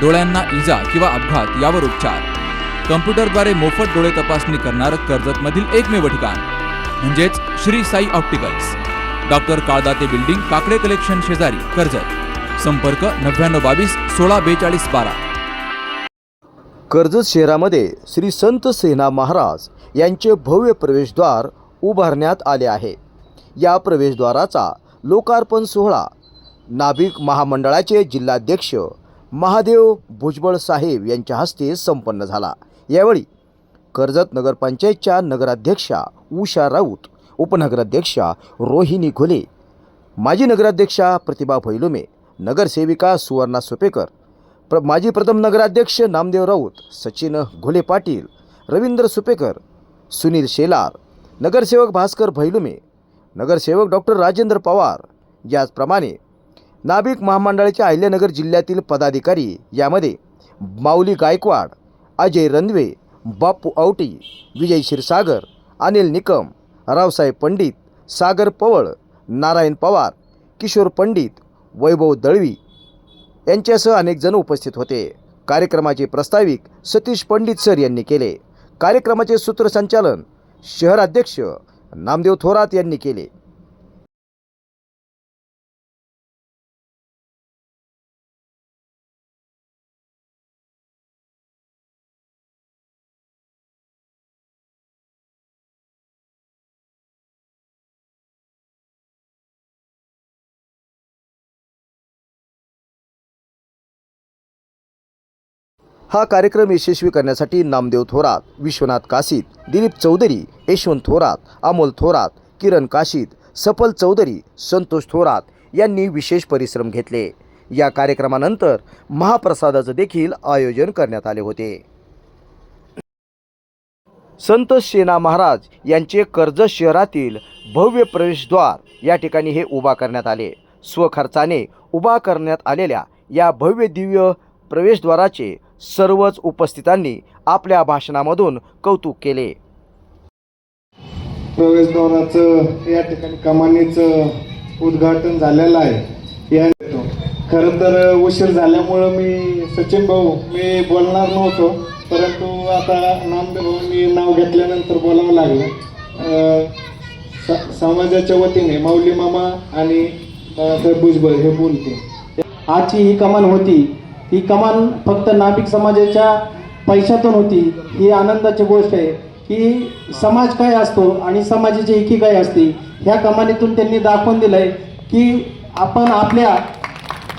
डोळ्यांना इजा किंवा अपघात यावर उपचार. कम्प्युटरद्वारे मोफत डोळे तपासणी करणारं कर्जतमधील एकमेव ठिकाण म्हणजेच Shri Sai opticals. Doctor Kaldate building Kakade collection शेजारी कर्जत. संपर्क नव्याण्णव बावीस सोळा बेचाळीस बारा. कर्जत शहरामध्ये श्री संत सेना महाराज यांचे भव्य प्रवेशद्वार उभारण्यात आले आहे. या प्रवेशद्वाराचा लोकार्पण सोहळा नाभिक महामंडळाचे जिल्हाध्यक्ष महादेव भुजबळ साहेब यांच्या हस्ते संपन्न झाला. यावेळी कर्जत नगरपंचायतच्या नगराध्यक्षा उषा राऊत उपनगराध्यक्षा रोहिणी घोले माजी नगराध्यक्षा प्रतिभा भैलुमे नगरसेविका सुवर्णा सुपेकर प्र माजी प्रथम नगराध्यक्ष नामदेव राऊत सचिन घोले पाटील रवींद्र सुपेकर सुनील शेलार नगरसेवक भास्कर भैलुमे नगरसेवक डॉक्टर राजेंद्र पवार याचप्रमाणे नाभिक महामंडळाचे अहिल्यानगर जिल्ह्यातील पदाधिकारी यामध्ये माऊली गायकवाड अजय रणवे बापू औटी विजय क्षीरसागर अनिल निकम रावसाहेब पंडित सागर पवळ नारायण पवार किशोर पंडित वैभव दळवी यांच्यासह अनेक जण उपस्थित होते. कार्यक्रमाचे प्रस्ताविक सतीश पंडित सर यांनी केले. कार्यक्रमाचे सूत्रसंचालन शहराध्यक्ष नामदेव थोरात यांनी केले. हा कार्यक्रम यशस्वी करण्यासाठी नामदेव थोरात विश्वनाथ काशीद दिलीप चौधरी यशवंत थोरात अमोल थोरात किरण काशीद सफल चौधरी संतोष थोरात यांनी विशेष परिश्रम घेतले. या कार्यक्रमानंतर महाप्रसादाचं देखील आयोजन करण्यात आले होते. संत सेना महाराज यांचे कर्जत शहरातील भव्य प्रवेशद्वार या ठिकाणी हे उभा करण्यात आले. स्वखर्चाने उभा करण्यात आलेल्या या भव्य दिव्य प्रवेशद्वाराचे सर्वच उपस्थितांनी आपल्या भाषणामधून कौतुक केले. प्रवेशद्वाराचं या ठिकाणी कमानीचं उद्घाटन झालेलं आहे. या खरं तर उशीर झाल्यामुळं मी सचिन भाऊ मी बोलणार नव्हतो परंतु आता नामदेव भाऊंनी नाव घेतल्यानंतर बोलावं लागलं. स- समाजाच्या वतीने माऊली मामा आणि भुजबळ हे बोलते आजची ही कमान होती. ही कमान फक्त नाभिक समाजाच्या पैशातून होती ही आनंदाची गोष्ट आहे. की समाज काय असतो आणि समाजाची एकी काय असते ह्या कमानीतून त्यांनी दाखवून दिलंय की आपण आपल्या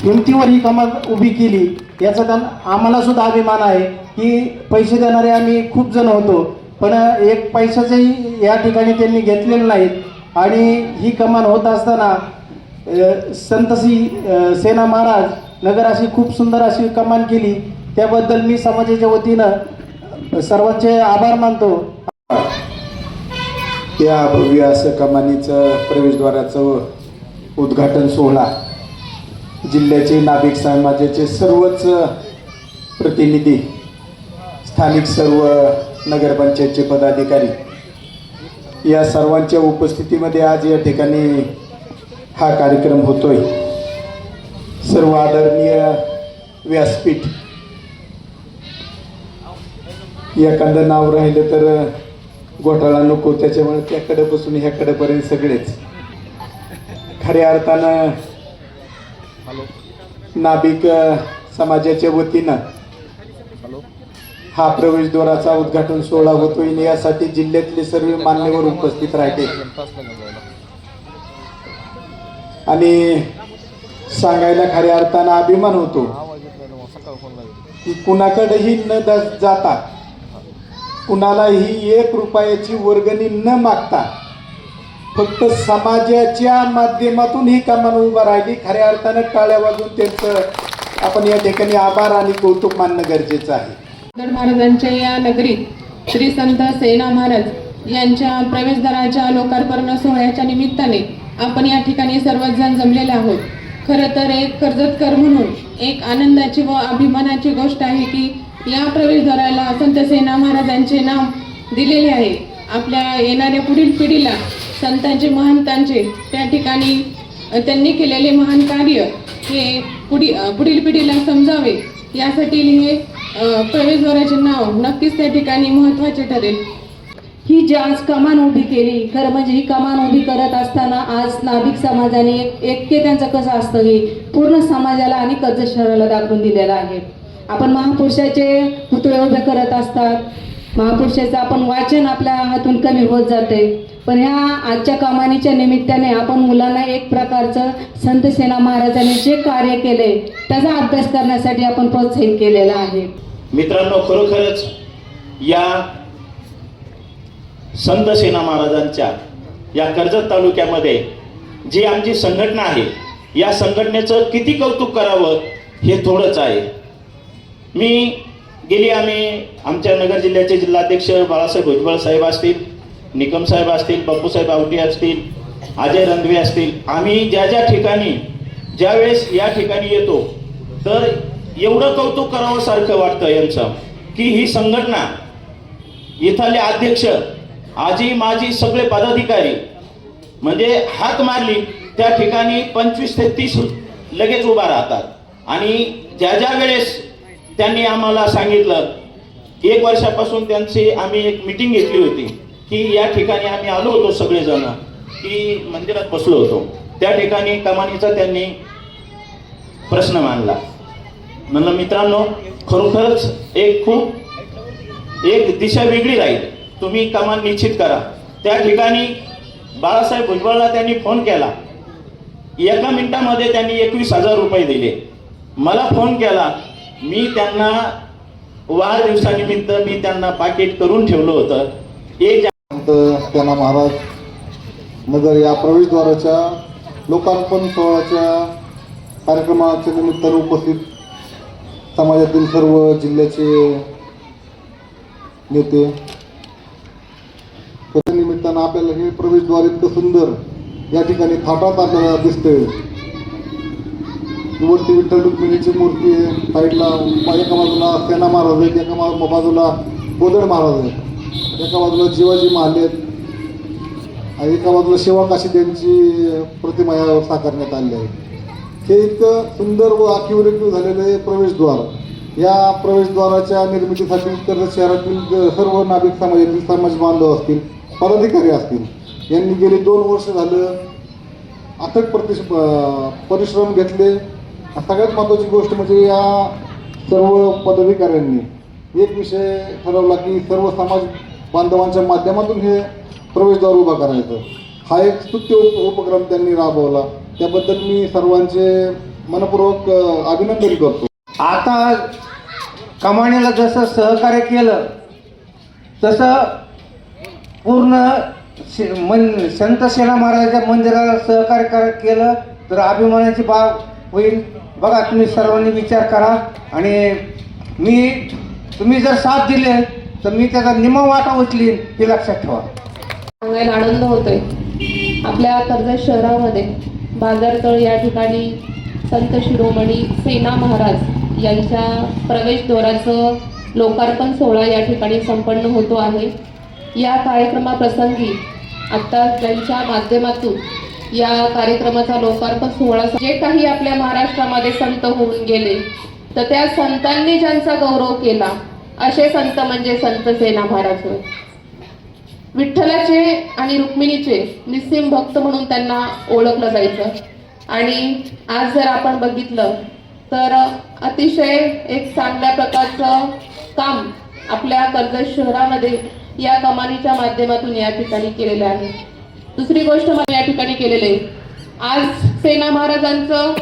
हिमतीवर ही कमान उभी केली याचा त्यांना आम्हाला सुद्धा अभिमान आहे की पैसे देणारे आम्ही खूप जण होतो पण एक पैशाचंही या ठिकाणी त्यांनी घेतलेलं नाहीत. आणि ही कमान होत असताना संतसी सेना महाराज नगर अशी खूप सुंदर अशी कमान केली. त्याबद्दल मी समाजाच्या वतीनं सर्वांचे आभार मानतो. या भव्य असं कमानीचं प्रवेशद्वाराचं उद्घाटन सोहळा जिल्ह्याचे नाभिक समाजाचे सर्वच प्रतिनिधी स्थानिक सर्व नगरपंचायतचे पदाधिकारी या सर्वांच्या उपस्थितीमध्ये आज या ठिकाणी हा कार्यक्रम होतोय. सर्व आदरणीय व्यासपीठ. एखादं नाव राहिलं तर घोटाळा नको त्याच्यामुळे त्याकडे बसून ह्याकडेपर्यंत सगळेच. खऱ्या अर्थानं नाभिक समाजाच्या वतीनं हा प्रवेशद्वाराचा उद्घाटन सोहळा होतोय यासाठी जिल्ह्यातले सर्व मान्यवर उपस्थित राहते आणि सांगायला खऱ्या अर्थानं अभिमान होतो. की कुणाकडेही न जाता कुणालाही एक रुपयाची वर्गणी न मागता फक्त समाजाच्या माध्यमातून ही कामं उभा राहिली. खऱ्या अर्थानं टाळ्या वाजून त्यांचं आपण या ठिकाणी आभार आणि कौतुक मानणं गरजेचं आहे. महाराजांच्या या नगरीत श्री संत सेना महाराज यांच्या प्रवेशद्वाराच्या लोकार्पण सोहळ्याच्या निमित्ताने आपण या ठिकाणी सर्वजण जमलेले आहोत. खरं तर एक कर्जतकर म्हणून एक आनंदाची व अभिमानाची गोष्ट आहे की या प्रवेशद्वाराला संत सेना महाराजांचे नाव दिलेले आहे. आपल्या येणाऱ्या पुढील पिढीला संतांचे महंतांचे त्या ठिकाणी त्यांनी केलेले महान कार्य हे पुढी पुढील पिढीला समजावे. यासाठी हे प्रवेशद्वाराचे नाव नक्कीच त्या ठिकाणी महत्त्वाचे ठरेल. ही जी आज कमान उभी केली खरं म्हणजे ही कमान उभी करत असताना आज नाभिक समाजाने एक ऐक्य त्यांचं कसं असतं हे पूर्ण समाजाला आणि कर्ज शहराला दाखवून दिलेलं आहे. आपण महापुरुषाचे पुतळे उभे करत असतात. महापुरुषाचं आपण वाचन आपल्या हातून कमी होत जाते. पण ह्या आजच्या कमानीच्या निमित्ताने आपण मुलांना एक प्रकारचं संत सेना महाराजांनी जे कार्य केले त्याचा अभ्यास करण्यासाठी आपण प्रोत्साहित केलेलं आहे. मित्रांनो खरोखरच या संत सेना महाराजांच्या या कर्जत तालुक्यामध्ये जी आमची संघटना आहे या संघटनेचं किती कौतुक करावं हे थोडंच आहे. मी गेली आम्ही आमच्या नगर जिल्ह्याचे जिल्हाध्यक्ष बाळासाहेब भुजबळ साहेब असतील निकम साहेब असतील बापूसाहेब आवटी असतील अजय रंधवे असतील आम्ही ज्या ज्या ठिकाणी ज्यावेळेस या ठिकाणी येतो तर एवढं कौतुक करावं सारखं वाटतं यांचं की ही संघटना इथले अध्यक्ष आजी माझी सगळे पदाधिकारी म्हणजे हात मारली त्या ठिकाणी पंचवीस ते तीस लगेच उभा राहतात. आणि ज्या ज्या वेळेस त्यांनी आम्हाला सांगितलं एक वर्षापासून त्यांची आम्ही एक मिटिंग घेतली होती की या ठिकाणी आम्ही आलो होतो सगळेजण की मंदिरात बसलो होतो. त्या ठिकाणी कमानीचा त्यांनी प्रश्न मांडला. म्हणलं मित्रांनो खरोखरच एक खूप एक दिशा वेगळी राहील. तुम्ही कमान निश्चित करा. त्या ठिकाणी बाळासाहेब भुजबळला त्यांनी फोन केला. एका मिनिटामध्ये त्यांनी एकवीस हजार रुपये दिले. मला फोन केला मी त्यांना वाढदिवसानिमित्त मी त्यांना पाकिट करून ठेवलं होतं. एक त्यांना महाराज नगर या प्रवेशद्वाराच्या लोकार्पण सोहळ्याच्या कार्यक्रमाच्या निमित्ताने उपस्थित समाजातील सर्व जिल्ह्याचे नेते असताना आपल्याला हे प्रवेशद्वार इतकं सुंदर या ठिकाणी थाटात आपल्याला दिसतंय. वरती विठ्ठल रुक्मिणीची मूर्ती आहे साईडला एका बाजूला सेना महाराज आहेत एका बाजूला कोदड महाराज आहेत. एका बाजूला शिवाजी महाले आहेत. आणि एका बाजूला शिवाकाशी काशी यांची प्रतिमा यावर साकारण्यात आली आहे. हे इतकं सुंदर व आखीव रेखीव झालेलं आहे प्रवेशद्वार. या प्रवेशद्वाराच्या निर्मितीसाठी तर शहरातील सर्व नागरिक समाजातील समाज बांधव असतील पदाधिकारी असतील. यांनी गेले दोन वर्ष झालं अथक प्रतिश प- परिश्रम घेतले. सगळ्यात महत्त्वाची गोष्ट म्हणजे या सर्व पदाधिकाऱ्यांनी एक विषय ठरवला की सर्व समाज बांधवांच्या माध्यमातून हे प्रवेशद्वार उभा करायचं. हा एक स्तुत्य उपक्रम त्यांनी राबवला. त्याबद्दल मी सर्वांचे मनपूर्वक अभिनंदन करतो. आता कमाणीला जसं सहकार्य केलं तसं पूर्ण शे- मन संत सेना महाराजाच्या मंदिराला सहकार्य कर केलं तर अभिमानाची बाब होईल. बघा तुम्ही सर्वांनी विचार करा. आणि मी तुम्ही जर साथ दिले तर मी त्याचा निम वाटा उचलीन हे लक्षात ठेवा. सांगायला आनंद होतोय. आपल्या कर्जत शहरामध्ये बाजारतळ या ठिकाणी संत शिरोमणी सेना महाराज यांच्या प्रवेशद्वाराचं लोकार्पण सोहळा या ठिकाणी संपन्न होतो आहे. या कार्यक्रमाप्रसंगी आत्ता ज्यांच्या माध्यमातून या कार्यक्रमाचा लोकार्पण सोहळा जे काही आपल्या महाराष्ट्रामध्ये संत होऊन गेले तर त्या संतांनी ज्यांचा गौरव केला असे संत म्हणजे संत सेना महाराज होय. विठ्ठलाचे आणि रुक्मिणीचे निस्सिम भक्त म्हणून त्यांना ओळखलं जायचं. आणि आज जर आपण बघितलं तर अतिशय एक चांगल्या प्रकारचं काम आपल्या कर्जत शहरामध्ये या कमानीच्या माध्यमातून या ठिकाणी केलेलं आहे. दुसरी गोष्ट मला या ठिकाणी केलेलं आहे. आज सेना महाराजांचं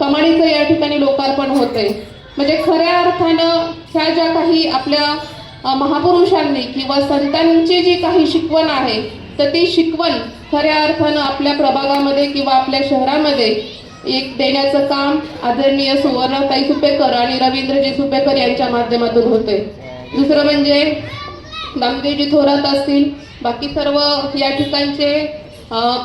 कमानीचं या ठिकाणी लोकार्पण होतंय. म्हणजे खऱ्या अर्थानं ह्या ज्या काही आपल्या महापुरुषांनी किंवा संतांची जी काही शिकवण आहे तर ती शिकवण खऱ्या अर्थानं आपल्या प्रभागामध्ये किंवा आपल्या शहरामध्ये एक देण्याचं काम आदरणीय सुवर्णताई सुपेकर आणि रवींद्रजी सुपेकर यांच्या माध्यमातून होते दुसरं म्हणजे नामदेवजी थोरात असतील बाकी सर्व या ठिकाणचे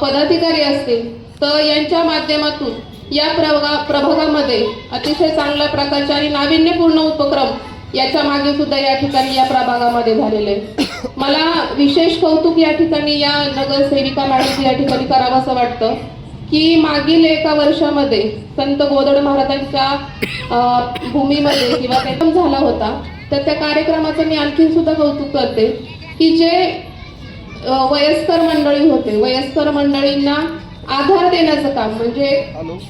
पदाधिकारी असतील तर यांच्या माध्यमातून या प्रभा प्रभागामध्ये अतिशय चांगल्या प्रकारचे आणि नाविन्यपूर्ण उपक्रम याच्या मागे सुद्धा या ठिकाणी या प्रभागामध्ये झालेले मला विशेष कौतुक या ठिकाणी या नगरसेविका मॅडम या ठिकाणी करावंसं वाटतं की मागील एका वर्षामध्ये संत गोदड महाराजांच्या भूमीमध्ये किंवा झाला होता तर त्या कार्यक्रमाचं मी आणखीन सुद्धा कौतुक करते की जे वयस्कर मंडळी होते वयस्कर मंडळींना आधार देण्याचं काम म्हणजे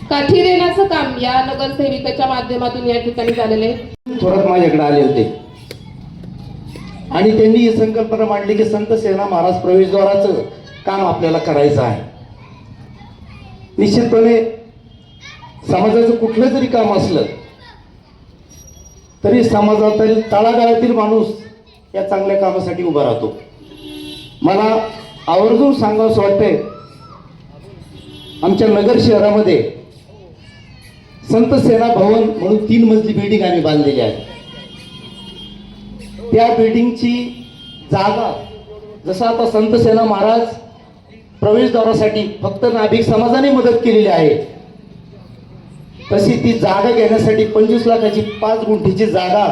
काठी देण्याचं काम या नगरसेविकेच्या माध्यमातून या ठिकाणी झालेलं आहे. थोरात माझ्याकडे आले होते. आणि त्यांनी ही संकल्पना मांडली की संत सेना महाराज प्रवेशद्वाराचं काम आपल्याला करायचं आहे. निश्चितपणे समाजाचं कुठलं जरी काम असलं तरी समाजातील तळागाळातील माणूस या चांगल्या कामासाठी उभा राहतो. मला आवर्जून सांगावंसं वाटतंय आमच्या नगर शहरामध्ये संत सेना भवन म्हणून तीन मजली बिल्डिंग आम्ही बांधलेली आहे. त्या बिल्डिंगची जागा जसं आता संत सेना महाराज प्रवेशद्वारासाठी फक्त नाभिक समाजाने मदत केलेली आहे तशी ती जागा घेण्यासाठी पंचवीस लाखाची पाच गुंठीची जागा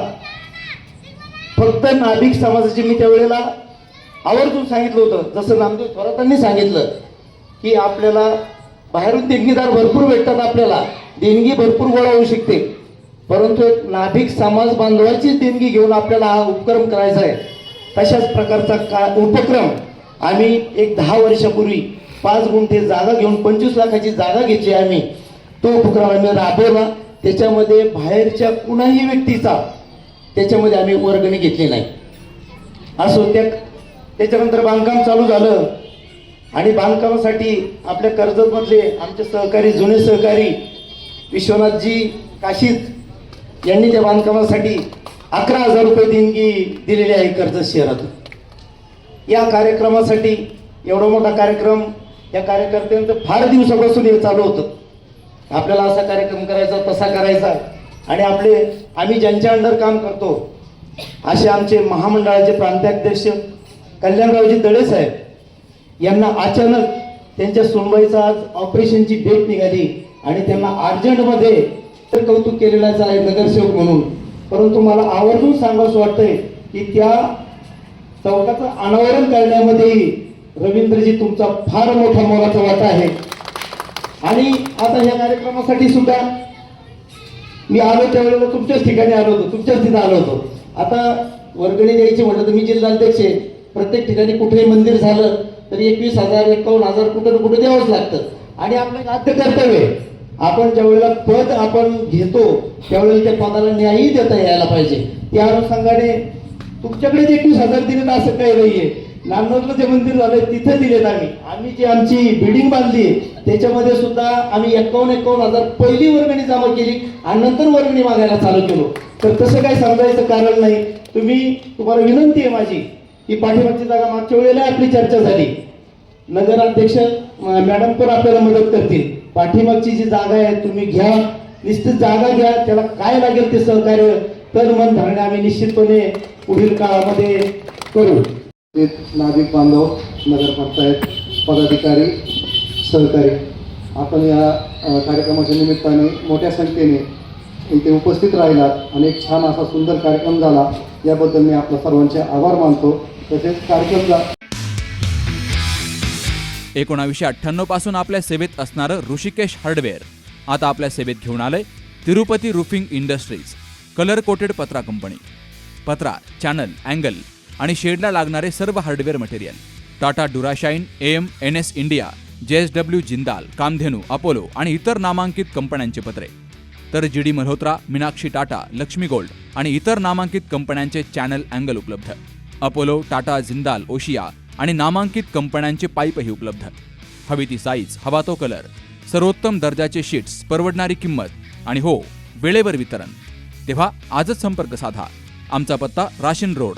फक्त नाभिक समाजाची मी त्यावेळेला आवर्जून सांगितलं होतं. जसं नामदेव थोरातांनी सांगितलं की आपल्याला बाहेरून देणगीदार भरपूर भेटतात आपल्याला. देणगी भरपूर गोळा होऊ शकते. परंतु एक नाभिक समाज बांधवाची देणगी घेऊन आपल्याला हा उपक्रम करायचा आहे. तशाच प्रकारचा का उपक्रम आम्ही एक दहा वर्षापूर्वी पाच गुंठे जागा घेऊन पंचवीस लाखाची जागा घेतली आम्ही. तो उपक्रम आम्ही राबवला. त्याच्यामध्ये बाहेरच्या कुणाही व्यक्तीचा त्याच्यामध्ये आम्ही वर्गणी घेतली नाही. असो त्या त्याच्यानंतर बांधकाम चालू झालं. आणि बांधकामासाठी आपल्या कर्जतमधले आमचे सहकारी जुने सहकारी विश्वनाथजी काशीद यांनी त्या बांधकामासाठी अकरा हजार रुपये देणगी दिलेली आहे कर्जत शहरातून. या कार्यक्रमासाठी एवढा मोठा कार्यक्रम या कार्यकर्त्यांचं फार दिवसापासून हे चालू होतं. आपल्याला असा कार्यक्रम करायचा तसा करायचा. आणि आपले आम्ही ज्यांच्या अंडर काम करतो असे आमचे महामंडळाचे प्रांताध्यक्ष कल्याणरावजी दळे साहेब यांना अचानक त्यांच्या सुनबाईचा आज ऑपरेशनची डेट निघाली आणि त्यांना अर्जंटमध्ये तर कौतुक केलेलाच आहे नगरसेवक म्हणून. परंतु मला आवर्जून सांगावंसं वाटतंय की त्या चौकाचं अनावरण करण्यामध्येही रवींद्रजी तुमचा फार मोठा मोलाचा वाटा आहे. आणि आता ह्या कार्यक्रमासाठी सुद्धा मी आलो त्यावेळेला तुमच्याच ठिकाणी आलो होतो तुमच्याच तिथं आलो होतो. आता वर्गणी द्यायची म्हटलं तर मी जिल्हाध्यक्ष आहे. प्रत्येक ठिकाणी कुठेही मंदिर झालं तरी एकवीस हजार एकावन्न हजार कुठं ना कुठं द्यावंच लागतं. आणि आपलं आद्य कर्तव्य आहे. आपण ज्या वेळेला पद आपण घेतो त्यावेळेला त्या पदाला न्यायही देता यायला पाहिजे. त्या अनुषंगाने तुमच्याकडे एकवीस हजार दिले असं काही नाहीये. नांदोरला जे मंदिर झालंय तिथे दिलेत आम्ही आम्ही जी आमची बिल्डिंग बांधली त्याच्यामध्ये सुद्धा आम्ही एकावन्न एकावन्न हजार पहिली वर्गणी जमा केली आणि नंतर वर्गणी मागायला चालू केलो. तर तसं काही समजायचं कारण नाही. तुम्ही तुम्हाला विनंती आहे माझी की पाठीमागची जागा मागच्या वेळेला आपली चर्चा झाली. नगराध्यक्ष मॅडम पण आपल्याला मदत करतील. पाठीमागची जी जागा आहे तुम्ही घ्या. निश्चित जागा घ्या. त्याला काय लागेल ते सहकार्य तर मन धरणे आम्ही निश्चितपणे पुढील काळामध्ये करू. ते नागरिक बांधव नगरपंचायत पदाधिकारी सहकारी. आपण या कार्यक्रमाच्या निमित्ताने मोठ्या संख्येने इथे उपस्थित राहिलात. आणि एक छान असा सुंदर कार्यक्रम झाला. याबद्दल मी आपल्या सर्वांचे आभार मानतो. तसेच कार्यक्रम एकोणावीसशे अठ्ठ्याण्णवपासून आपल्या सेवेत असणारं ऋषिकेश हार्डवेअर. आता आपल्या सेवेत घेऊन आलंय Tirupati roofing industries colour coated पत्रा कंपनी. पत्रा चॅनल अँगल आणि शेडला लागणारे सर्व hardware material. Tata Durashine M N S India J S W Jindal Kamdhenu Apollo आणि इतर नामांकित कंपन्यांचे पत्रे. तर G D Malhotra Meenakshi Tata Lakshmi gold आणि इतर नामांकित कंपन्यांचे चॅनल अँगल उपलब्ध. अपोलो टाटा जिंदाल ओशिया आणि नामांकित कंपन्यांचे पाईपही उपलब्ध. हवी ती साईज हवा तो कलर सर्वोत्तम दर्जाचे शीट्स परवडणारी किंमत आणि हो वेळेवर वितरण. तेव्हा आजच संपर्क साधा. आमचा पत्ता राशीन रोड